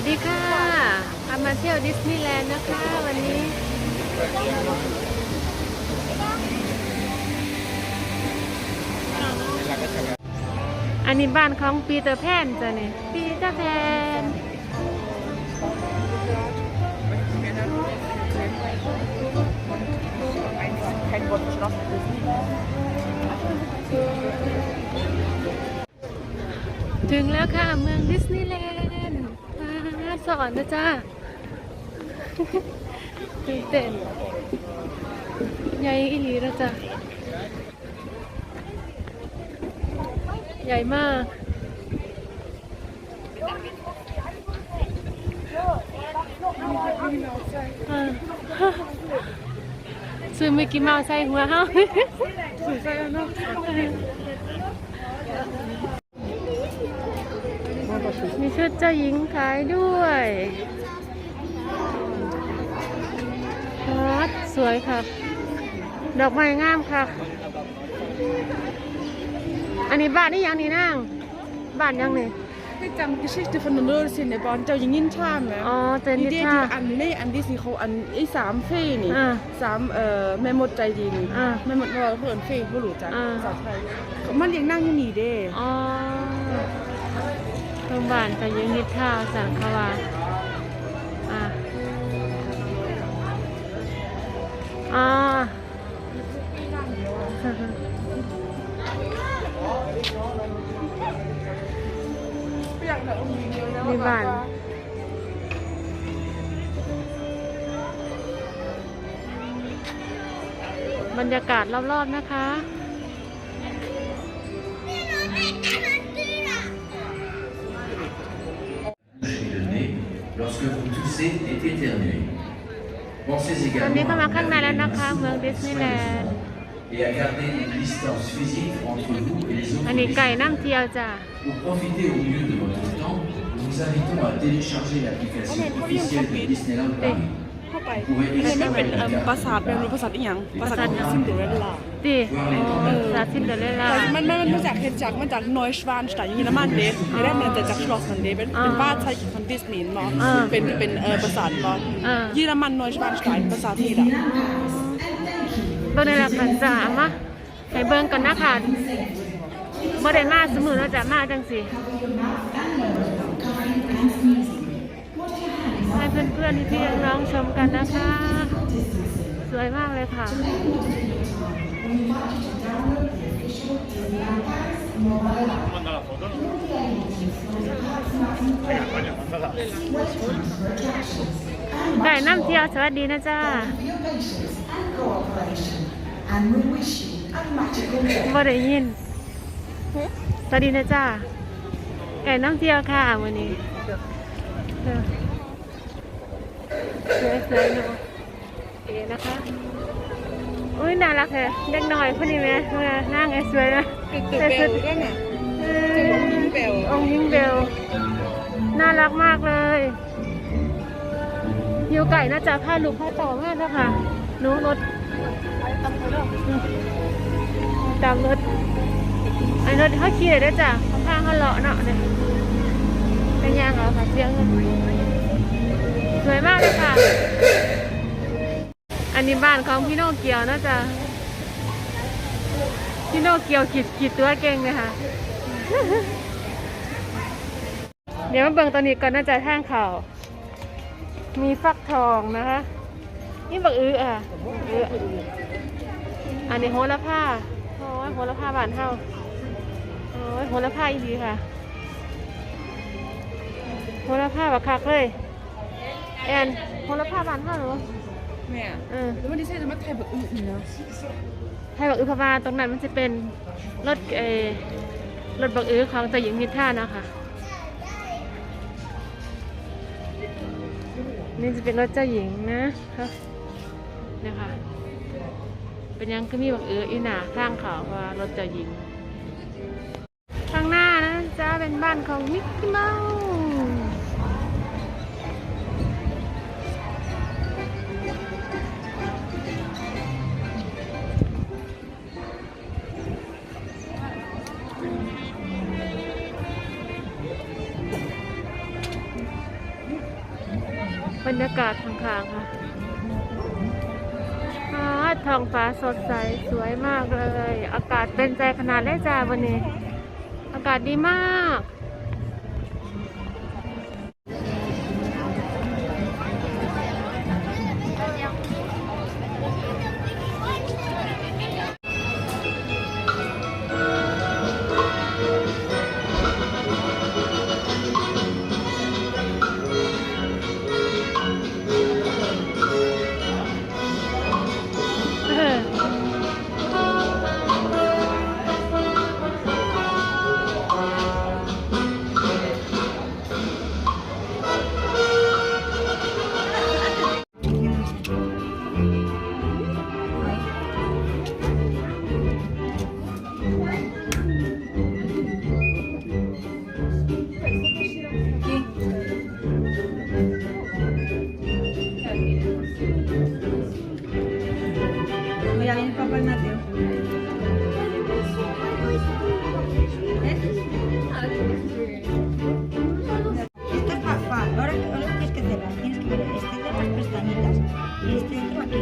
วัสดีค่ะพามาเที่ยวดิสนีย์แลนด์นะคะ วันนี้อันนี้บ้านของปีเตอร์แพนจ้ะเนี่ยปีเตอร์แพนถึงแล้วค่ะเมืองดิสนีย์แลนด์ สอนนะจ้าตื่นเต้นใหญ่อีหลีแล้วจ้ะใหญ่มากซื้อมิกกี้เมาส์ใส่หัวเฮาใส่แล้วเนาะ มีชุ ดเจ้าหญิงขายด้วยฮัดสวยค่ะ ดอกไม้งามค่ะ อันนี้บ้านนี่ยังนี่นั่งบ้านยังนี่ Ich jam Geschichte von der Nurse in der Bahn, der Jingin Cham, อ๋อ ja. เจนนิ Die ชา die an nee an die sie ko an i sam fe ni. อ่า Sam เอ่อแม่มดใจดีนี่อ่าแม่มดว่าเพิ่นเฟบ่รู้จักอ่าภาษาไทยมันยังนั่งอยู่นี่เด้อ๋อโร งพยาบาลเจ้าหญิงนิทราสังขวาอ่าอ๋ออยากได้องค์หญิงเดียวแล้วมีบ้านบรรยากาศรอบๆนะคะ ดิส souvent นีย์แลนด์ et à garder une distance physique entre vous et les อัน autres นี้ไก่ visiteurs. น้ำเที่ยวจ้ะ Pour profiter au mieux de votre temps, nous vous invitons à télécharger l'application officielle de Disneyland Paris. เข้าไป Vous pouvez อันนี้มันเป็น explorer เอ่อ la ปรา carte สาทแบบรู้ปราสาทอีหยังปราสาทของซินเดอเรลล่าดิสาธิตเดลล่า มันมันมันมาจากเห็นจากมาจากนอยชวานสไตล์เยอรมันเด้ในแรกมันจะจากชลอสมันเด้เป็นเป็นบ้านชายของดิสนีย์เนาะอ่าเป็นเป็นเอ่อปราสาทเนาะอ่า เยอรมันนอยชวานสไตล์ภาษาที่ละเบิ่งในราคาจ้ามาให้เบิ่งกันนะคะบ่ได้มาเสมอเนาะจ้ะมาจังสิให้ เพื่อนๆพี่ๆน้องชมกันนะคะ สวยมากเลยค่ะ ไก่น้ำเที่ยวสวัสดีนะจ้าบ่ได้ยิน สวัสดีนะจ้าไก่น้ำเที่ยวค่ะวันนี้ เอสวยเนาะเอ๋นะคะอุ้ยน่ารักแท้เด็กน่อยคนนี้ไหมนั่งไงสวยนะตึกตึกเบลด้วยน่ะเอเบลอองค์ยิงเบลน่ารักมากเลยยูไก่น่าจะผ้าลูกผ้าต่อมากนะคะหนูรถตามรถไอ้รถเขาขี่เลยด้วยจ้ะเขาพาเขาเลาะเนาะเนี่ยเป็นยังเหรอคะเสียง วยมากเลยค่ะ อันนี้บ้านของพี่โนเกียวนะจ๊ะพี่โนเกียวขีดขีดตัวเก่งเลยค่ะ เดี๋ยวมาเบิ่งตัวนี้ก่อนน่าจะแท่งเขามีฟักทองนะคะนี่บักอื้ออะอื้ออันนี้โหระพาโอ้ยโหระพาบานเฮาโอ้ยโหระพาอีดีค่ะโหระพาบักคักเลย แอนโหระพาบานเฮาเหรอแม่เออแล้ววันนี้ใช่จะมาไทยแบบอื่นอีกนะให้บักอื้อพะบาตรงนั้นมันจะเป็นรถเออรถบักอื้อของเจ้าหญิงนิทรานะคะนี่จะเป็นรถเจ้าหญิงนะคะเนี่ยค่ะเป็นยังก็มีบักอื้ออีหนาข้างเขาว่ารถเจ้าหญิงข้างหน้านะจ้าเป็นบ้านของมิกกี้เมาส์ บรรยากาศข้างๆค่ะอ่าท้องฟ้าสดใสสวยมากเลย อากาศเป็นใจขนาดเลยจ้าวันนี้ อากาศดีมาก las pestañitas. Y este aquí.